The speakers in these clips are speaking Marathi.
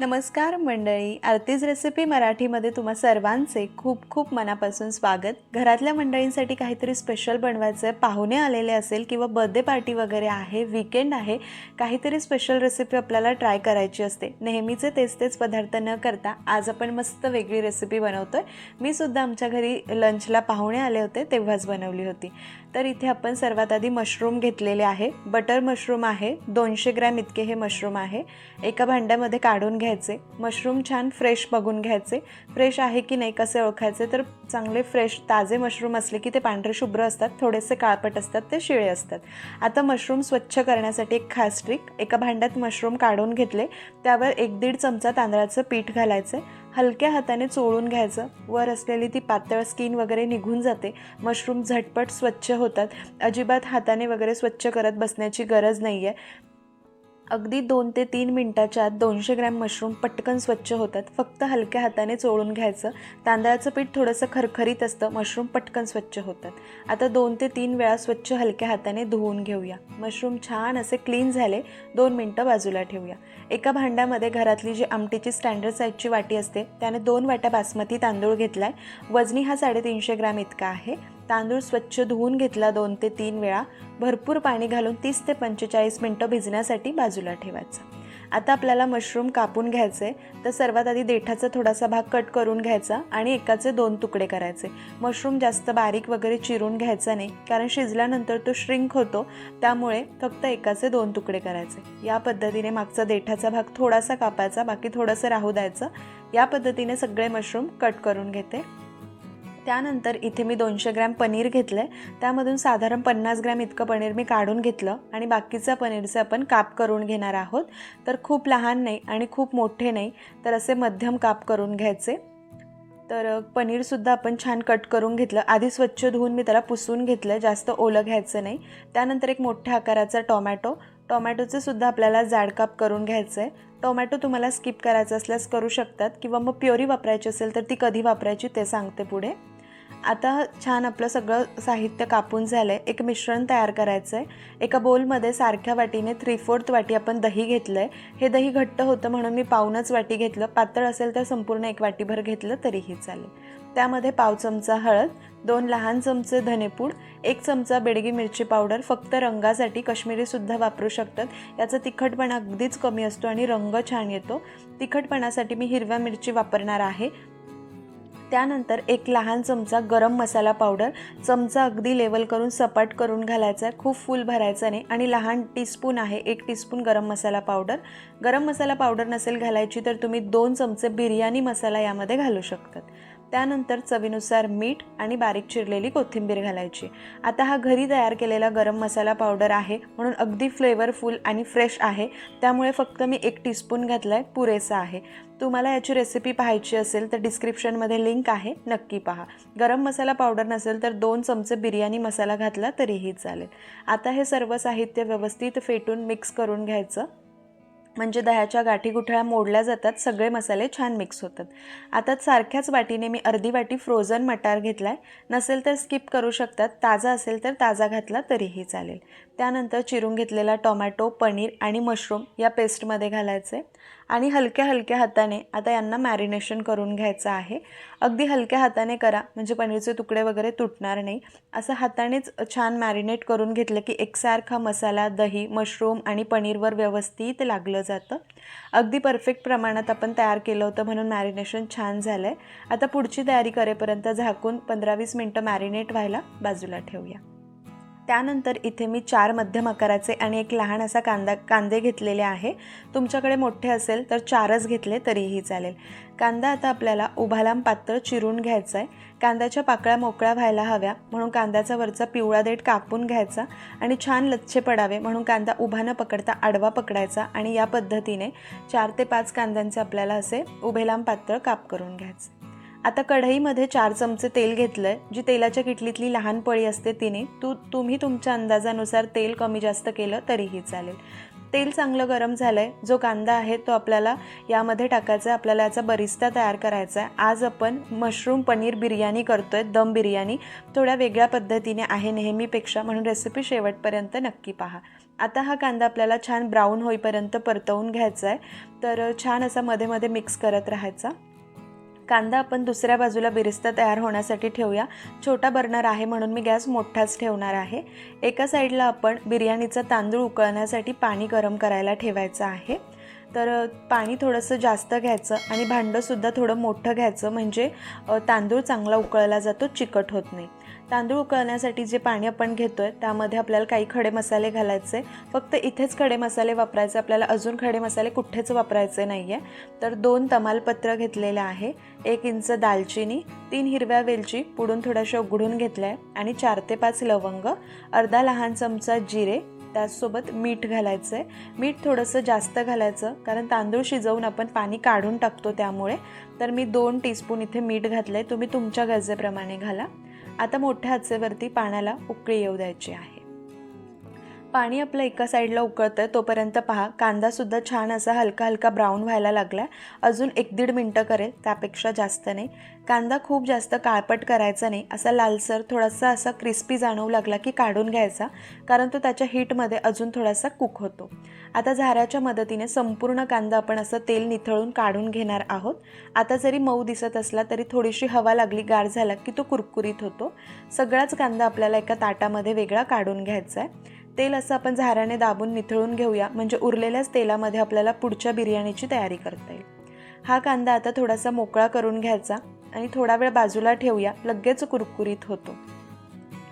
नमस्कार मंडळी आरतीज रेसिपी मराठीमध्ये तुम्हा सर्वांचे खूप खूप मनापासून स्वागत. घरातल्या मंडळींसाठी काहीतरी स्पेशल बनवायचं आहे पाहुणे आलेले असेल किंवा बर्थडे पार्टी वगैरे आहे विकेंड आहे काहीतरी स्पेशल रेसिपी आपल्याला ट्राय करायची असते. नेहमीचे तेच तेच पदार्थ न करता आज आपण मस्त वेगळी रेसिपी बनवतोय. मी सुद्धा आमच्या घरी लंचला पाहुणे आले होते तेव्हाच बनवली होती. तर इथे आपण सर्वात आधी मशरूम घेतलेले आहे. बटर मशरूम आहे. दोनशे ग्रॅम इतके हे मशरूम आहे. एका भांड्यामध्ये काढून घ्यायचे. मशरूम छान फ्रेश बघून घ्यायचे. फ्रेश आहे की नाही कसे ओळखायचे? तर चांगले फ्रेश ताजे मशरूम असले की ते पांढरे शुभ्र असतात थोडेसे काळपट असतात ते शिळे असतात. आता मशरूम स्वच्छ करण्यासाठी एक खास ट्रिक एका भांड्यात मशरूम काढून घेतले. त्यावर एक दीड चमचा तांदळाचं पीठ घालायचं. हलक्या हाताने चोळून घ्यायचं. वर असलेली ती पातळ स्किन वगैरे निघून जाते. मशरूम झटपट स्वच्छ होतात. अजिबात हाताने वगैरे स्वच्छ करत बसण्याची गरज नाही आहे अगदी दोन ते तीन मिनटाच्या आत दोनशे ग्रॅम मशरूम पटकन स्वच्छ होतात. फक्त हलक्या हाताने चोळून घ्यायचं. तांदळाचं पीठ थोडंसं खरखरीत असतं. मशरूम पटकन स्वच्छ होतात. आता दोन ते तीन वेळा स्वच्छ हलक्या हाताने धुवून घेऊया. मशरूम छान असे क्लीन झाले. दोन मिनटं बाजूला ठेवूया. एका भांड्यामध्ये घरातली जी आमटीची स्टँडर्ड साईजची वाटी असते त्याने दोन वाट्या बासमती तांदूळ घेतला आहे वजनी हा साडेतीनशे ग्रॅम इतका आहे. तांदूळ स्वच्छ धुवून घेतला दोन ते तीन वेळा. भरपूर पाणी घालून तीस ते पंचेचाळीस मिनटं भिजण्यासाठी बाजूला ठेवायचं. आता आपल्याला मशरूम कापून घ्यायचे तर सर्वात आधी देठाचा थोडासा भाग कट करून घ्यायचा आणि एकाचे दोन तुकडे करायचे. मशरूम जास्त बारीक वगैरे चिरून घ्यायचा नाही कारण शिजल्यानंतर तो श्रिंक होतो. त्यामुळे फक्त एकाचे दोन तुकडे करायचे. या पद्धतीने मागचा देठाचा भाग थोडासा कापायचा बाकी थोडंसं राहू द्यायचं. या पद्धतीने सगळे मशरूम कट करून घेते. त्यानंतर इथे मी दोनशे ग्रॅम पनीर घेतलं आहे त्यामधून साधारण पन्नास ग्रॅम इतकं पनीर मी काढून घेतलं आणि बाकीचं पनीरचं आपण काप करून घेणार आहोत. तर खूप लहान नाही आणि खूप मोठे नाही तर असे मध्यम काप करून घ्यायचे. तर पनीरसुद्धा आपण छान कट करून घेतलं. आधी स्वच्छ धुवून मी त्याला पुसून घेतलं जास्त ओलं घ्यायचं नाही. त्यानंतर एक मोठ्या आकाराचा टोमॅटो. टोमॅटोचं सुद्धा आपल्याला जाड काप करून घ्यायचं आहे टोमॅटो तुम्हाला स्किप करायचं असल्यास करू शकतात किंवा मग प्युरी वापरायची असेल तर ती कधी वापरायची ते सांगते पुढे. आता छान आपलं सगळं साहित्य कापून झालं आहे एक मिश्रण तयार करायचं आहे एका बोलमध्ये सारख्या वाटीने थ्री फोर्थ वाटी आपण दही घेतलं आहे हे दही घट्ट होतं म्हणून मी पाऊनच वाटी घेतलं. पातळ असेल तर संपूर्ण एक वाटीभर घेतलं तरीही चालेल. त्यामध्ये पाव चमचा हळद दोन लहान चमचे धनेपूड एक चमचा बेडगी मिरची पावडर फक्त रंगासाठी कश्मीरीसुद्धा वापरू शकतात. याचा तिखटपणा अगदीच कमी असतो आणि रंग छान येतो. तिखटपणासाठी मी हिरव्या मिरची वापरणार आहे. त्यानंतर एक लहान चमचा गरम मसाला पावडर चमचा अगदी लेवल करून सपाट करून घालायचा आहे. खूप फुल भरायचं नाही. आणि लहान टीस्पून आहे एक टीस्पून गरम मसाला पावडर. गरम मसाला पावडर नसेल घालायची तर तुम्ही दोन चमचे बिर्याणी मसाला यामध्ये घालू शकतात. त्यानंतर चवीनुसार मीठ आणि बारीक चिरलेली कोथिंबीर घालायची. आता हा घरी तयार केलेला गरम मसाला पावडर आहे म्हणून अगदी फ्लेवरफुल आणि फ्रेश आहे. त्यामुळे फक्त मी एक टीस्पून घातला आहे पुरेसा आहे. तुम्हाला याची रेसिपी पाहायची असेल तर डिस्क्रिप्शनमध्ये लिंक आहे नक्की पहा. गरम मसाला पावडर नसेल तर दोन चमचे बिर्याणी मसाला घातला तरीही चालेल. आता हे सर्व साहित्य व्यवस्थित फेटून मिक्स करून घ्यायचं. म्हणजे दह्याच्या गाठी गुठळ्या मोडल्या जातात सगळे मसाले छान मिक्स होतात. आता सारख्याच वाटीने मी अर्धी वाटी फ्रोझन मटार घेतला आहे नसेल तर स्किप करू शकतात ताजा असेल तर ताजा घातला तरीही चालेल. त्यानंतर चिरून घेतलेला टोमॅटो पनीर आणि मशरूम या पेस्टमध्ये घालायचे आणि हलक्या हलक्या हाताने आता यांना मॅरिनेशन करून घ्यायचं आहे. अगदी हलक्या हाताने करा म्हणजे पनीरचे तुकडे वगैरे तुटणार नाही. असं हातानेच छान मॅरिनेट करून घेतलं की एकसारखा मसाला दही मशरूम आणि पनीरवर व्यवस्थित लागलं जातं. अगदी परफेक्ट प्रमाणात आपण तयार केलं होतं म्हणून मॅरिनेशन छान झालं आहे आता पुढची तयारी करेपर्यंत झाकून पंधरा वीस मिनटं मॅरिनेट व्हायला बाजूला ठेवूया. त्यानंतर इथे मी चार मध्यम आकाराचे आणि एक लहान असा कांदा कांदे घेतलेले आहे. तुमच्याकडे मोठे असेल तर चारच घेतले तरीही चालेल. कांदा आता आपल्याला उभालाम पातळ चिरून घ्यायचा आहे कांद्याच्या पाकळ्या मोकळ्या व्हायला हव्या म्हणून कांद्याचा वरचा पिवळा देठ कापून घ्यायचा आणि छान लच्छे पडावे म्हणून कांदा उभा न पकडता आडवा पकडायचा आणि या पद्धतीने चार ते पाच कांद्यांचे आपल्याला असे उभेलांब पातळ काप करून घ्यायचे. आता कढईमध्ये चार चमचे तेल घेतलं आहे जी तेलाच्या किटलीतली लहान पळी असते तिने तू तुम्ही तुमच्या अंदाजानुसार तेल कमी जास्त केलं तरीही चालेल. तेल चांगलं गरम झालं आहे जो कांदा आहे तो आपल्याला यामध्ये टाकायचा आहे. आपल्याला याचा बरिस्ता तयार करायचा आहे. आज आपण मशरूम पनीर बिर्याणी करतो आहे दम बिर्याणी. थोड्या वेगळ्या पद्धतीने आहे नेहमीपेक्षा म्हणून रेसिपी शेवटपर्यंत नक्की पहा. आता हा कांदा आपल्याला छान ब्राऊन होईपर्यंत परतवून घ्यायचा आहे. तर छान असा मध्ये मध्ये मिक्स करत राहायचा. कांदा आपण दुसऱ्या बाजूला बिरिस्ता तयार होण्यासाठी ठेवूया. छोटा बर्नर आहे म्हणून मी गॅस मोठाच ठेवणार आहे. एका साईडला आपण बिर्याणीचा तांदूळ उकळण्यासाठी पाणी गरम करायला ठेवायचं आहे. तर पाणी थोडंसं जास्त घ्यायचं आणि भांडंसुद्धा थोडं मोठं घ्यायचं म्हणजे तांदूळ चांगला उकळला जातो चिकट होत नाही. तांदूळ उकळण्यासाठी जे पाणी आपण घेतो आहे त्यामध्ये आपल्याला काही खडे मसाले घालायचे. फक्त इथेच खडे मसाले वापरायचे. आपल्याला अजून खडे मसाले कुठेच वापरायचे नाही आहे तर दोन तमालपत्र घेतलेले आहे. एक इंच दालचिनी तीन हिरव्या वेलची पुढून थोड्याशा उघडून घेतल्या आहे आणि चार ते पाच लवंग अर्धा लहान चमचा जिरे त्याचसोबत मीठ घालायचं आहे मीठ थोडंसं जास्त घालायचं कारण तांदूळ शिजवून आपण पाणी काढून टाकतो त्यामुळे. तर मी दोन टीस्पून इथे मीठ घातलं आहे तुम्ही तुमच्या गरजेप्रमाणे घाला. आता मोठ्या आचेवरती पाण्याला उकळी येऊ द्यायची आहे. पाणी आपलं एका साईडला उकळतं आहे तोपर्यंत पहा कांदासुद्धा छान असा हलका हलका ब्राऊन व्हायला लागला आहे अजून एक दीड मिनटं करेल त्यापेक्षा जास्त नाही. कांदा खूप जास्त काळपट करायचा नाही असा लालसर थोडासा असा क्रिस्पी जाणवू लागला की काढून घ्यायचा कारण तो त्याच्या हीटमध्ये अजून थोडासा कुक होतो. आता झाऱ्याच्या मदतीने संपूर्ण कांदा आपण असं तेल निथळून काढून घेणार आहोत. आता जरी मऊ दिसत असला तरी थोडीशी हवा लागली गार झाला की तो कुरकुरीत होतो. सगळाच कांदा आपल्याला एका ताटामध्ये वेगळा काढून घ्यायचा आहे तेल असं आपण झाऱ्याने दाबून निथळून घेऊया. म्हणजे उरलेल्याच तेलामध्ये आपल्याला पुढच्या बिर्याणीची तयारी करता येईल. हा कांदा आता थोडासा मोकळा करून घ्यायचा आणि थोडा वेळ बाजूला ठेवूया. लगेच कुरकुरीत होतो.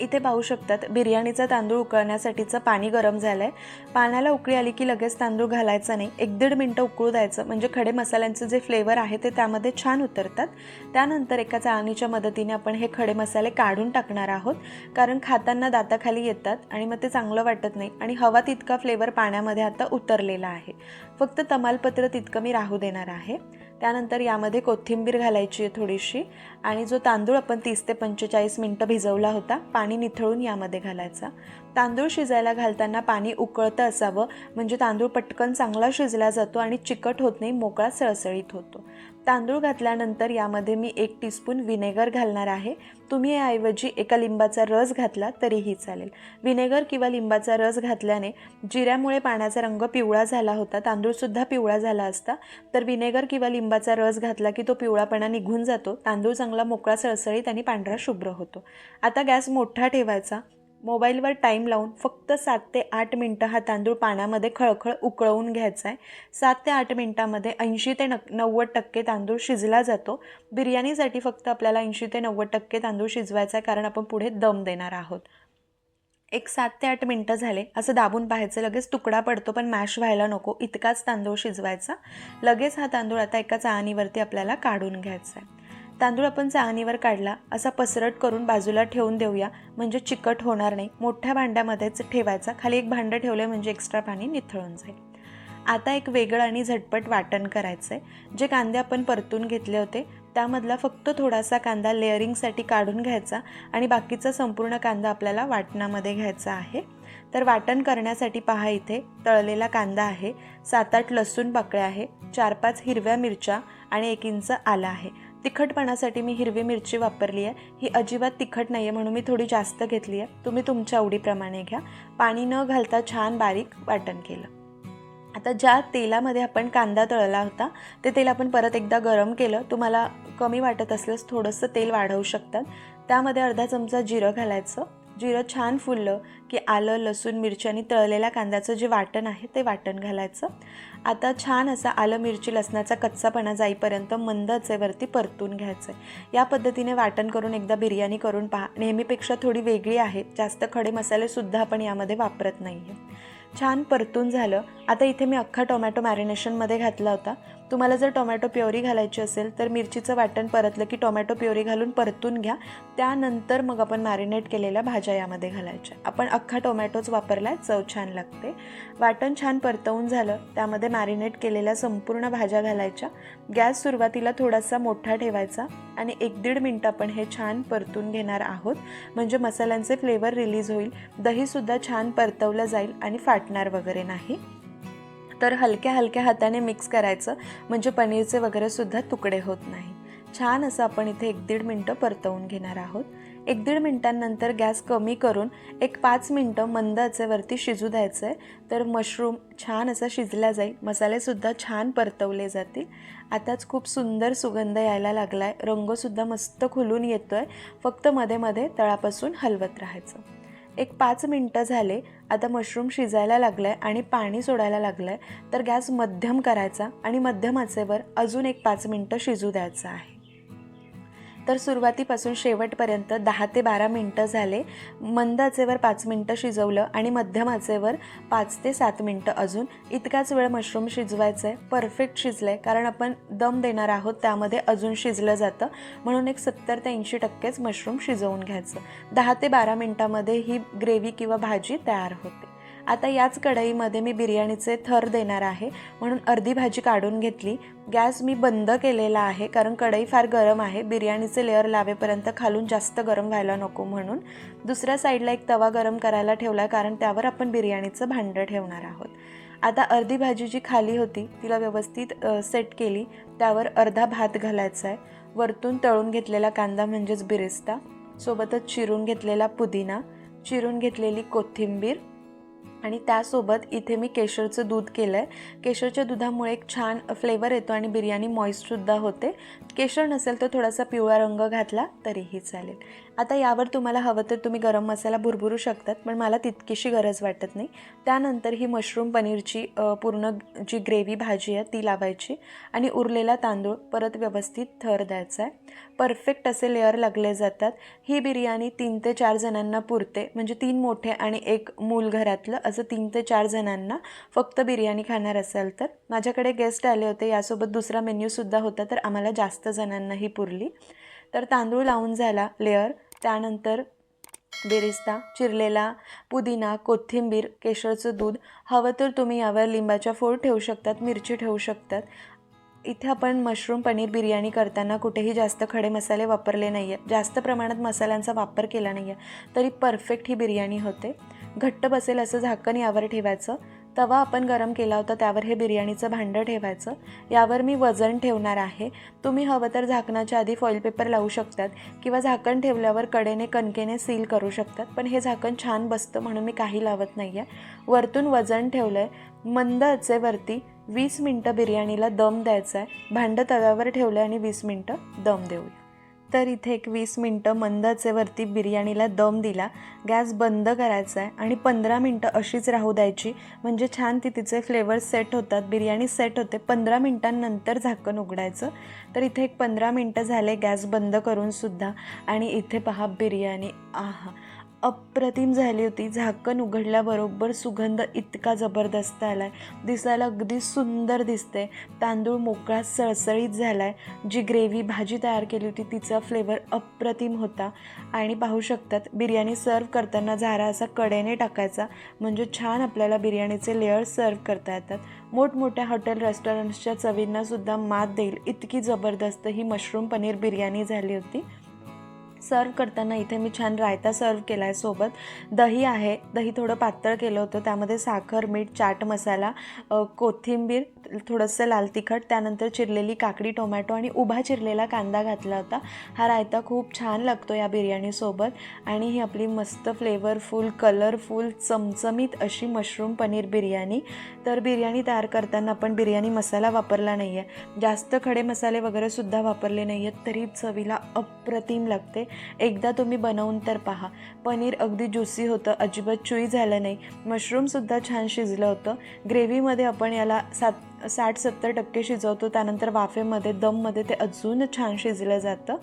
इथे पाहू शकतात बिर्याणीचा तांदूळ उकळण्यासाठीचं पाणी गरम झालं आहे पाण्याला उकळी आली की लगेच तांदूळ घालायचा नाही. एक दीड मिनटं उकळू द्यायचं. म्हणजे खडे मसाल्यांचं जे फ्लेवर आहे ते त्यामध्ये छान उतरतात. त्यानंतर एका चाळणीच्या मदतीने आपण हे खडे मसाले काढून टाकणार आहोत. कारण खाताना दाताखाली येतात आणि मग ते चांगलं वाटत नाही. आणि हवा तितका फ्लेवर पाण्यामध्ये आता उतरलेला आहे. फक्त तमालपत्र तितकं मी राहू देणार आहे. त्यानंतर यामध्ये कोथिंबीर घालायची आहे थोडीशी आणि जो तांदूळ आपण तीस ते पंचेचाळीस मिनटं भिजवला होता पाणी निथळून यामध्ये घालायचा. तांदूळ शिजायला घालताना पाणी उकळतं असावं. म्हणजे तांदूळ पटकन चांगला शिजला जातो आणि चिकट होत नाही मोकळा सळसळीत होतो. तांदूळ घातल्यानंतर यामध्ये मी एक टीस्पून विनेगर घालणार आहे. तुम्ही याऐवजी एका लिंबाचा रस घातला तरीही चालेल. विनेगर किंवा लिंबाचा रस घातल्याने जिऱ्यामुळे पाण्याचा रंग पिवळा झाला होता तांदूळसुद्धा पिवळा झाला असता. तर विनेगर किंवा लिंबाचा रस घातला की तो पिवळापणा निघून जातो. तांदूळ चांगला मोकळा सळसळीत आणि पांढरा शुभ्र होतो. आता गॅस मोठा ठेवायचा. मोबाईलवर टाईम लावून फक्त सात ते आठ मिनटं हा तांदूळ पाण्यामध्ये खळखळ उकळवून घ्यायचा आहे. सात ते आठ मिनटामध्ये ऐंशी ते नक नव्वद टक्के तांदूळ शिजला जातो. बिर्याणीसाठी फक्त आपल्याला ऐंशी ते नव्वद टक्के तांदूळ शिजवायचा आहे कारण आपण पुढे दम देणार आहोत. एक सात ते आठ मिनटं झाले. असं दाबून पाहायचं. लगेच तुकडा पडतो पण मॅश व्हायला नको. इतकाच तांदूळ शिजवायचा. लगेच हा तांदूळ आता एका चाळणीवरती आपल्याला काढून घ्यायचा आहे. तांदूळ आपण चाळणीवर काढला असा पसरट करून बाजूला ठेवून देऊया. म्हणजे चिकट होणार नाही. मोठ्या भांड्यामध्येच ठेवायचा. खाली एक भांडं ठेवलं म्हणजे एक्स्ट्रा पाणी निथळून जाईल. आता एक वेगळं आणि झटपट वाटण करायचं आहे जे कांदे आपण परतून घेतले होते त्यामधला फक्त थोडासा कांदा लेअरिंगसाठी काढून घ्यायचा आणि बाकीचा संपूर्ण कांदा आपल्याला वाटणामध्ये घ्यायचा आहे. तर वाटण करण्यासाठी पहा इथे तळलेला कांदा आहे. सात आठ लसूण पाकळ्या आहे. चार पाच हिरव्या मिरच्या आणि एक इंच आला आहे. तिखटपणासाठी मी हिरवी मिरची वापरली आहे. ही अजिबात तिखट नाही आहे म्हणून मी थोडी जास्त घेतली आहे. तुम्ही तुमच्या आवडीप्रमाणे घ्या. पाणी न घालता छान बारीक वाटण केलं. आता ज्या तेलामध्ये आपण कांदा तळला होता ते तेल आपण परत एकदा गरम केलं. तुम्हाला कमी वाटत असल्यास थोडंसं तेल वाढवू शकतात. त्यामध्ये अर्धा चमचा जिरं घालायचं. जिरं छान फुललं की आलं लसूण मिरची आणि तळलेल्या कांद्याचं जे वाटण आहे ते वाटण घालायचं. आता छान असा आलं मिरची लसणाचा कच्चापणा जाईपर्यंत मंद आचेवरती परतून घ्यायचं आहे या पद्धतीने वाटण करून एकदा बिर्याणी करून पहा. नेहमीपेक्षा थोडी वेगळी आहे. जास्त खडे मसालेसुद्धा आपण यामध्ये वापरत नाही आहे छान परतून झालं. आता इथे मी अख्खा टोमॅटो मॅरिनेशनमध्ये घातला होता. तुम्हाला जर टोमॅटो प्युरी घालायची असेल तर मिरचीचं वाटण परतलं की टोमॅटो प्युरी घालून परतून घ्या. त्यानंतर मग आपण मॅरिनेट केलेल्या भाज्या यामध्ये घालायच्या. आपण अख्खा टोमॅटोच वापरला आहे चव छान लागते. वाटण छान परतवून झालं त्यामध्ये मॅरिनेट केलेल्या संपूर्ण भाज्या घालायच्या. गॅस सुरुवातीला थोडासा मोठा ठेवायचा आणि एक दीड मिनटं आपण हे छान परतून घेणार आहोत. म्हणजे मसाल्यांचे फ्लेवर रिलीज होईल. दहीसुद्धा छान परतवलं जाईल आणि फाटणार वगैरे नाही. तर हलक्या हलक्या हाताने मिक्स करायचं. म्हणजे पनीरचे वगैरेसुद्धा तुकडे होत नाही. छान असं आपण इथे एक दीड मिनटं परतवून घेणार आहोत. एक दीड मिनटांनंतर गॅस कमी करून एक पाच मिनटं मंद आचेवरती शिजू द्यायचं आहे तर मशरूम छान असा शिजला जाईल. मसालेसुद्धा छान परतवले जातील. आताच खूप सुंदर सुगंध यायला लागला आहे रंगसुद्धा मस्त खुलून येतो आहे फक्त मध्ये मध्ये तळापासून हलवत राहायचं. एक पाच मिनटं झाले आता मशरूम शिजायला लागलं आहे आणि पाणी सोडायला लागलं आहे तर गॅस मध्यम करायचा आणि मध्यम आचेवर अजून एक पाच मिनटं शिजू द्यायचं आहे. तर सुरुवातीपासून शेवटपर्यंत दहा ते बारा मिनटं झाले. मंद आचेवर पाच मिनटं शिजवलं आणि मध्यम आचेवर पाच ते सात मिनटं अजून. इतकाच वेळ मशरूम शिजवायचं आहे परफेक्ट शिजलं आहे कारण आपण दम देणार आहोत त्यामध्ये अजून शिजलं जातं. म्हणून एक सत्तर ते ऐंशी टक्केच मशरूम शिजवून घ्यायचं. दहा ते बारा मिनटामध्ये ही ग्रेव्ही किंवा भाजी तयार होते. आता याच कढईमध्ये मी बिर्याणीचे थर देणार आहे. म्हणून अर्धी भाजी काढून घेतली. गॅस मी बंद केलेला आहे कारण कढई फार गरम आहे. बिर्याणीचे लेअर लावेपर्यंत खालून जास्त गरम व्हायला नको म्हणून. दुसऱ्या साईडला एक तवा गरम करायला ठेवला कारण त्यावर आपण बिर्याणीचं भांडं ठेवणार आहोत. आता अर्धी भाजी जी खाली होती तिला व्यवस्थित सेट केली. त्यावर अर्धा भात घालायचा आहे वरतून तळून घेतलेला कांदा म्हणजेच बिरिस्ता. सोबतच चिरून घेतलेला पुदिना. चिरून घेतलेली कोथिंबीर. आणि त्यासोबत इथे मी केशरचं दूध केलं आहे केशरच्या दुधामुळे एक छान फ्लेवर येतो आणि बिर्याणी मॉइस्टसुद्धा होते. केशर नसेल तर थोडासा पिवळा रंग घातला तरीही चालेल. आता यावर तुम्हाला हवं तर तुम्ही गरम मसाला भुरभुरू शकतात पण मला तितकीशी गरज वाटत नाही. त्यानंतर ही मशरूम पनीरची पूर्ण जी ग्रेव्ही भाजी आहे ती लावायची आणि उरलेला तांदूळ परत व्यवस्थित थर द्यायचा आहे. परफेक्ट असे लेअर लागले जातात. ही बिर्याणी तीन ते चार जणांना पुरते. म्हणजे तीन मोठे आणि एक मूल घरातलं. असं तीन ते चार जणांना फक्त बिर्याणी खाणार असाल तर. माझ्याकडे गेस्ट आले होते. यासोबत दुसरा मेन्यूसुद्धा होता तर आम्हाला जास्त जणांनाही पुरली. तर तांदूळ लावून झाला लेअर त्यानंतर बेरिस्ता चिरलेला पुदिना कोथिंबीर केशरचं दूध. हवं तर तुम्ही यावर लिंबाच्या फोड ठेवू शकतात मिरची ठेवू शकतात. इथे आपण मशरूम पनीर बिर्याणी करताना कुठेही जास्त खडे मसाले वापरले नाही आहेत जास्त प्रमाणात मसाल्यांचा वापर केला नाही आहे तरी परफेक्ट ही बिर्याणी होते. घट्ट बसेल असं झाकण यावर ठेवायचं. तवा आपण गरम केला होता त्यावर हे बिर्याणीचं भांडं ठेवायचं. यावर मी वजन ठेवणार आहे. तुम्ही हवं तर झाकणाच्या आधी फॉईल पेपर लावू शकतात किंवा झाकण ठेवल्यावर कडेने कणकेने सील करू शकतात. पण हे झाकण छान बसतं म्हणून मी काही लावत नाही आहे वरतून वजन ठेवलं आहे मंद वरती वीस मिनटं बिर्याणीला दम द्यायचा आहे भांडं तव्यावर ठेवलं आणि वीस मिनटं दम देऊया. तर इथे एक वीस मिनटं मंदाचे वरती बिर्याणीला दम दिला. गॅस बंद करायचा आहे आणि पंधरा मिनटं अशीच राहू द्यायची. म्हणजे छान ती तिचे फ्लेवर सेट होतात. बिर्याणी सेट होते. पंधरा मिनटांनंतर झाकण उघडायचं. तर इथे एक पंधरा मिनटं झाले गॅस बंद करूनसुद्धा आणि इथे पहा बिर्याणी. आहा. अप्रतिम झाली होती. झाकण उघडल्याबरोबर सुगंध इतका जबरदस्त आला आहे दिसायला अगदी सुंदर दिसते तांदूळ मोकळा सळसळीत झाला आहे जी ग्रेव्ही भाजी तयार केली होती तिचा फ्लेवर अप्रतिम होता. आणि पाहू शकतात बिर्याणी सर्व करताना झारा असा कडेने टाकायचा. म्हणजे छान आपल्याला बिर्याणीचे लेअर सर्व करता येतात. मोठमोठ्या हॉटेल रेस्टॉरंट्सच्या चवींनासुद्धा मात देईल. इतकी जबरदस्त ही मशरूम पनीर बिर्याणी झाली होती. सर्व करताना इथे मी छान रायता सर्व केला आहे सोबत. दही आहे. दही थोडं पातळ केलं होतं. त्यामध्ये साखर मीठ चाट मसाला कोथिंबीर थोडंसं लाल तिखट त्यानंतर चिरलेली काकडी टोमॅटो आणि उभा चिरलेला कांदा घातला होता. हा रायता खूप छान लागतो या बिर्याणीसोबत आणि ही आपली मस्त फ्लेवरफुल कलरफुल चमचमीत अशी मशरूम पनीर बिर्याणी. तर बिर्याणी तयार करताना आपण बिर्याणी मसाला वापरला नाही आहे जास्त खडे मसाले वगैरे सुद्धा वापरले नाही आहेत तरी चवीला अप्रतिम लागते. एकदा तुम्ही बनवून तर पहा. पनीर अगदी ज्युसी होतं अजिबात चुई झालं नाही. मशरूमसुद्धा छान शिजलं होतं. ग्रेव्हीमध्ये आपण याला सात साठ सत्तर टक्के शिजवतो. त्यानंतर वाफेमध्ये दममध्ये ते अजून छान शिजलं जातं.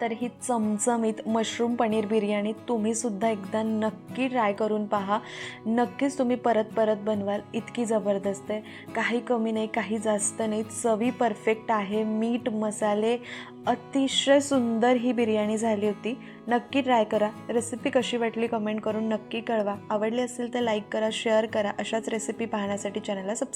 तर ही चमचमीत मशरूम पनीर बिर्याणी तुम्हीसुद्धा एकदा नक्की ट्राय करून पहा. नक्कीच तुम्ही परत परत बनवाल. इतकी जबरदस्त आहे. काही कमी नाही काही जास्त नाही. चवी परफेक्ट आहे. मीठ मसाले अतिशय सुंदर ही बिर्याणी झाली होती. नक्की ट्राय करा. रेसिपी कशी वाटली कमेंट करून नक्की कळवा. आवडली असेल तर लाईक करा शेअर करा. अशाच रेसिपी पाहण्यासाठी चॅनलला सबस्क्राईब